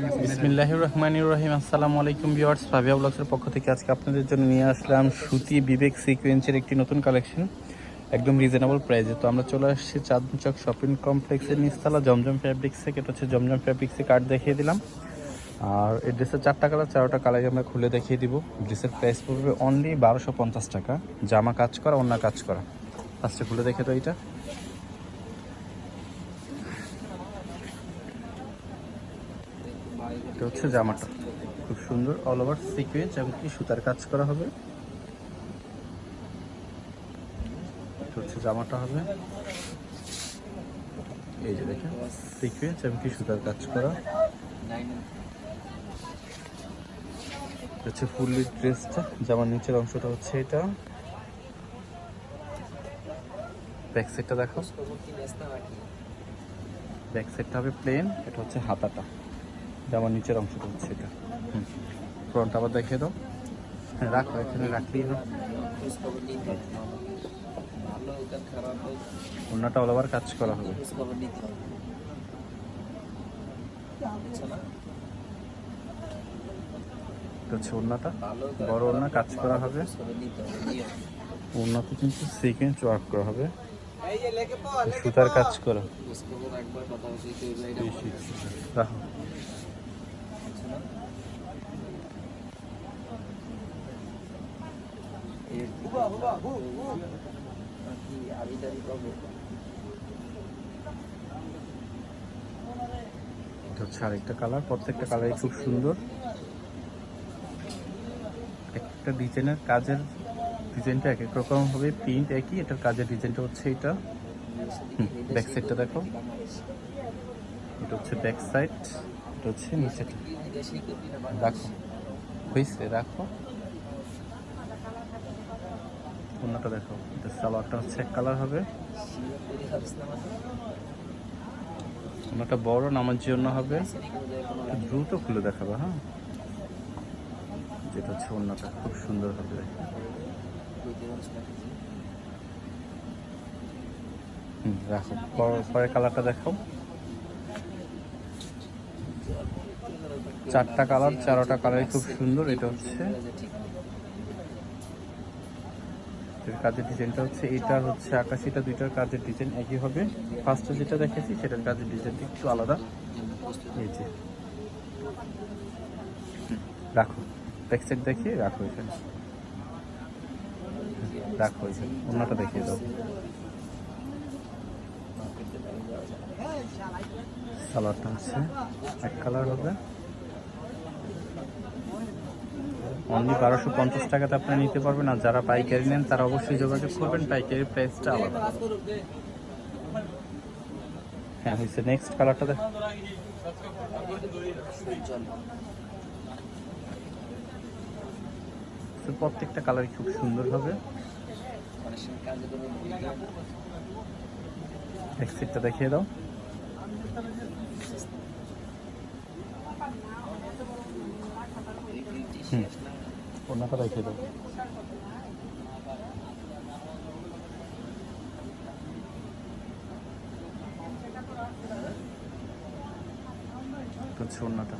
বিসমিল্লাহির রহমানির রহিম। আসসালামু আলাইকুম ভিউয়ার্স ফাবিয়া ব্লগসের পক্ষ থেকে আজকে আপনাদের জন্য নিয়ে আসলাম সুতি বিবেক সিকোয়েন্সের একটি নতুন কালেকশন, একদম রিজনেবল প্রাইসে তো আমরা চলে আসছি চাঁদচক শপিং কমপ্লেক্সের নিচতলা, জমজম ফ্যাব্রিক্সে এটা হচ্ছে জমজম ফ্যাব্রিক্সে কার্ড দেখিয়ে দিলাম। আর এই ড্রেসের চারটা কালার চারোটা কালার আমরা খুলে দেখিয়ে দিব। ড্রেসের প্রাইস পড়বে অনলি বারোশো পঞ্চাশ টাকা। জামা কাজ করা অন্য কাজ করা। ফার্স্টে খুলে দেখে তো এইটা। এটা হচ্ছে জামাটা। খুব সুন্দর অল ওভার সিকুয়েন্স এবং কি সুতার কাজ করা হবে। এটা হচ্ছে জামাটা হবে। এই যে দেখেন সিকুয়েন্স এবং কি সুতার কাজ করা। হচ্ছে ফুললি ড্রেসটা জামার নিচের অংশটা হচ্ছে এটা। ব্যাক সাইডটা দেখো। ব্যাক সাইডটা হবে প্লেন এটা হচ্ছে হাতাটা। জামার নিচের অংশটা হচ্ছে এটা। ফ্রন্ট আবার দেখিয়ে দাও। হ্যাঁ রাখো, এখানে রাখলেই হবে। অন্যটা অল ওভার কাজ করা হবে। কাজ করা হবে। কিন্তু ওয়ার্ক করা হবে। সুতার কাজ করা। এটা হচ্ছে আরেকটা কালার প্রত্যেকটা কালারই খুব সুন্দর। একটা ডিজাইনের কাজের ডিজাইনটা এক এক রকম হবে প্রিন্ট একই, এটার কাজের ডিজাইনটা হচ্ছে এটা। ব্যাক সাইডটা দেখো। এটা হচ্ছে ব্যাক সাইড এটা হচ্ছে নিচেটা রাখো হয়েছে রাখো। অন্যটা দেখো সালোয়ারটা হচ্ছে কালার হবে। অন্যটা বড় নামার জন্য হবে। দ্রুত খুলে দেখাবো হ্যাঁ। যেটা হচ্ছে অন্যটা খুব সুন্দর হবে। হুম, রাখো। পর- পরের কালারটা দেখো চারটা কালার চারোটা কালারই খুব সুন্দর। এটা হচ্ছে কাজের ডিজাইনটা হচ্ছে এটা হচ্ছে আকাশিটা দুইটার কাজের ডিজাইন একই হবে। ফার্স্টে যেটা দেখেছি সেটার কাজের ডিজাইনটা একটু আলাদা। হুম, রাখো। ব্যাকসাইড দেখিয়ে রাখো এখানে। রাখো এখানে। অন্যটা দেখিয়ে দাও। সালাডটা হচ্ছে এক কালার হবে। অনলি বারোশো পঞ্চাশ টাকাতে আপনি নিতে পারবেন, আর যারা পাইকারি নেন তারা অবশ্যই যোগাযোগ করবেন, পাইকারি প্রাইসটা আলাদা। হ্যাঁ হয়েছে। নেক্সট কালারটা দেখ। প্রত্যেকটা কালারই খুব সুন্দর হবে। দেখিয়ে দাও। হুম। ওনাটা রেখে দেবো হচ্ছে ওড়নাটা